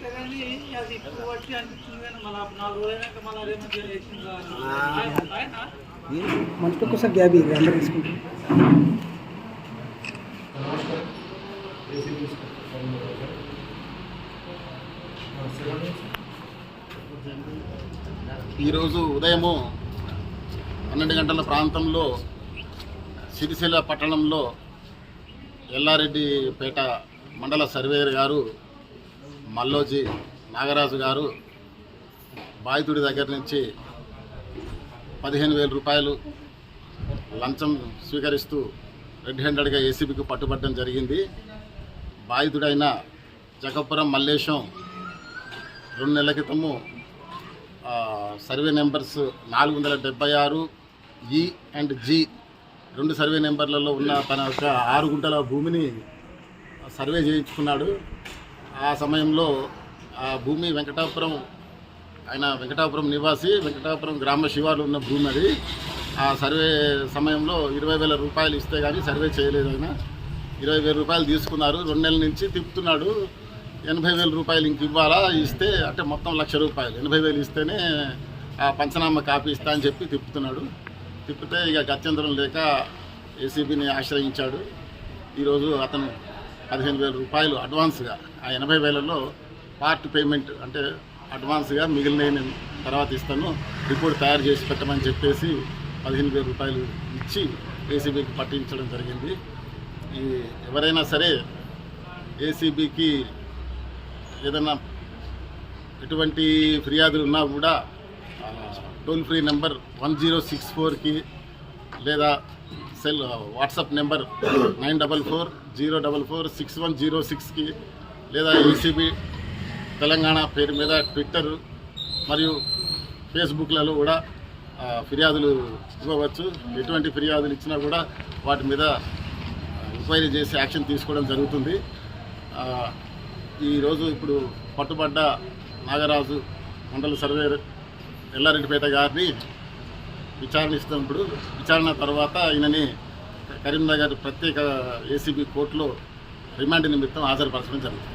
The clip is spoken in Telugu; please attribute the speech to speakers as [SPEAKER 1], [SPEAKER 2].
[SPEAKER 1] చేస్తే కానీ అది ఇప్పుడు వచ్చి అనిపిస్తుంది కానీ మళ్ళీ నాలుగు రోజులైనాక మళ్ళీ అదే మధ్య చేసింది ఆయన?
[SPEAKER 2] మనకు ఒకసారి గ్యాప్ ఇవ్వండి అందరూ తీసుకుంటాం
[SPEAKER 3] ఈరోజు ఉదయము పన్నెండు గంటల ప్రాంతంలో సిరిసిల్ల పట్టణంలో ఎల్లారెడ్డిపేట మండల సర్వేయర్ గారు మల్లోజీ నాగరాజు గారు బాధితుడి దగ్గర నుంచి పదిహేను వేల రూపాయలు లంచం స్వీకరిస్తూ రెడ్ హ్యాండెడ్గా ఏసీబీకి పట్టుబట్టడం జరిగింది. బాధితుడైన జగపురం మల్లేశం రెండు నెలల క్రితము సర్వే నెంబర్స్ నాలుగు వందల డెబ్బై ఆరు ఈ అండ్ జి రెండు సర్వే నెంబర్లలో ఉన్న తన యొక్క ఆరు గుంటల భూమిని సర్వే చేయించుకున్నాడు. ఆ సమయంలో ఆ భూమి వెంకటాపురం ఆయన వెంకటాపురం నివాసి వెంకటాపురం గ్రామ శివారు ఉన్న భూమి అది. ఆ సర్వే సమయంలో ఇరవై వేల రూపాయలు ఇస్తే కానీ సర్వే చేయలేదు ఆయన. ఇరవై వేల రూపాయలు తీసుకున్నారు రెండు నెలల నుంచి తిప్పుతున్నాడు. ఎనభై వేల రూపాయలు ఇంక ఇవ్వాలా? ఇస్తే అంటే మొత్తం లక్ష రూపాయలు. ఎనభై వేలు ఇస్తేనే ఆ పంచనామా కాపీ ఇస్తా అని చెప్పి తిప్పుతున్నాడు. తిప్పితే ఇక గత్యంతరం లేక ఏసీబీని ఆశ్రయించాడు. ఈరోజు అతను పదిహేను వేల రూపాయలు అడ్వాన్స్గా ఆ ఎనభై వేలలో పార్ట్ పేమెంట్ అంటే అడ్వాన్స్గా మిగిలిన నేను తర్వాత ఇస్తాను. రిపోర్ట్ తయారు చేసి పెట్టమని చెప్పేసి పదిహేను వేల రూపాయలు ఇచ్చి ఏసీబీకి పట్టించడం జరిగింది. ఈ ఎవరైనా సరే ఏసీబీకి ఏదైనా ఎటువంటి ఫిర్యాదులు ఉన్నా కూడా toll free number one zero six ఫోర్కి లేదా cell WhatsApp number nine double four zero double four six one zero సిక్స్కి లేదా ఈసీబీ తెలంగాణ పేరు మీద ట్విట్టర్ మరియు ఫేస్బుక్లలో కూడా ఫిర్యాదులు ఇవ్వవచ్చు. ఎటువంటి ఫిర్యాదులు ఇచ్చినా కూడా వాటి మీద ఎంక్వైరీ చేసి యాక్షన్ తీసుకోవడం జరుగుతుంది. ఈరోజు ఇప్పుడు పట్టుబడ్డ నాగరాజు మండల సర్వేర్ ఎల్లారెడ్డిపేట గారిని విచారణ ఇస్తున్నప్పుడు విచారణ తర్వాత ఆయనని కరీంనగర్ ప్రత్యేక ఏసీబీ కోర్టులో రిమాండ్ నిమిత్తం హాజరుపరచడం జరుగుతుంది.